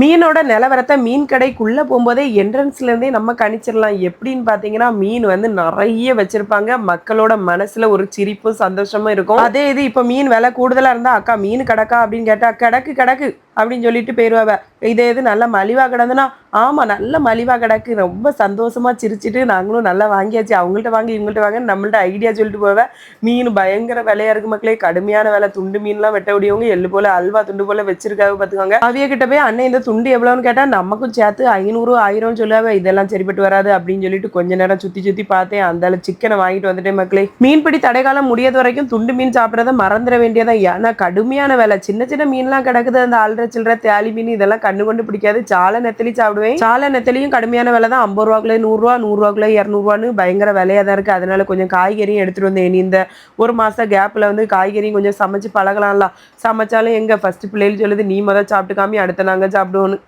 மீனோட நிலவரத்தை மீன் கடைக்குள்ள போகும்போதே என்ட்ரன்ஸ்ல இருந்தே நம்ம கணிச்சிடலாம். எப்படின்னு பாத்தீங்கன்னா மீன் வந்து நிறைய வச்சிருப்பாங்க. மக்களோட மனசுல ஒரு சிரிப்பும் சந்தோஷமும் இருக்கும். அதே இது இப்போ மீன் விலை கூடுதலா இருந்தா அக்கா மீன் கிடக்கா? அப்படின்னு கேட்டா கிடக்கு கிடக்கு. அப்படின்னு சொல்லிட்டு போயிருவாவ. இதே இது நல்லா மலிவா கிடந்துன்னா ஆமா நல்ல மலிவா கிடக்கு. ரொம்ப சந்தோஷமா சிரிச்சிட்டு நாங்களும் நல்லா வாங்கியாச்சு. அவங்கள்ட்ட வாங்கி இவங்கள்ட்ட வாங்க நம்மள்ட்ட ஐடியா சொல்லிட்டு போவேன் மீன் பயங்கர விலையா இருக்கு மக்களே. கடுமையான விலை. துண்டு மீன்லாம் வெட்ட முடியவங்க எள்ளு போல அல்வா துண்டு போல வச்சிருக்காங்க பாத்துக்கோங்க. அவிய கிட்ட போய் அண்ணன் இந்த துண்டு எவ்வளோன்னு கேட்டா நமக்கும் சேர்த்து ஐநூறு ஆயிரம் சொல்லுவாங்க இதெல்லாம் சரிப்பட்டு வராது. அப்படின்னு சொல்லிட்டு கொஞ்ச நேரம் சுத்தி சுத்தி பார்த்தேன். அந்த சிக்கனை வாங்கிட்டு வந்துட்டேன் மக்களே. மீன்பிடி தடைக்காலம் முடியாத வரைக்கும் துண்டு மீன் சாப்பிட்றத மறந்துட வேண்டியதான் ஏன்னா கடுமையான விலை. சின்ன சின்ன மீன்லாம் கிடக்குது அந்த ஆல்ரெடி சில்லற தேலி மீன் இதெல்லாம் கண்ணு கொண்டு பிடிக்காது. சாலை நெத்தலி சாப்பிடுவேன். சாலை நெத்தலியும் கடுமையான விலை தான் ஐம்பது ரூபாக்குள்ள நூறுரூவா நூறுரூவாக்குள்ள இரநூறுவான்னு பயங்கர விலையாக தான் இருக்குது அதனால கொஞ்சம் காய்கறியும் எடுத்துட்டு வந்தேன். இனி இந்த ஒரு மாதம் கேப்பில் வந்து காய்கறியும் கொஞ்சம் சமைச்சு பழகலாம்ல. சமைச்சாலும் எங்க ஃபஸ்ட்டு பிள்ளைகள் சொல்லுது நீ மொதல் சாப்பிட்டு காமி அடுத்த நாங்கள் சாப்பிடுவோன்னு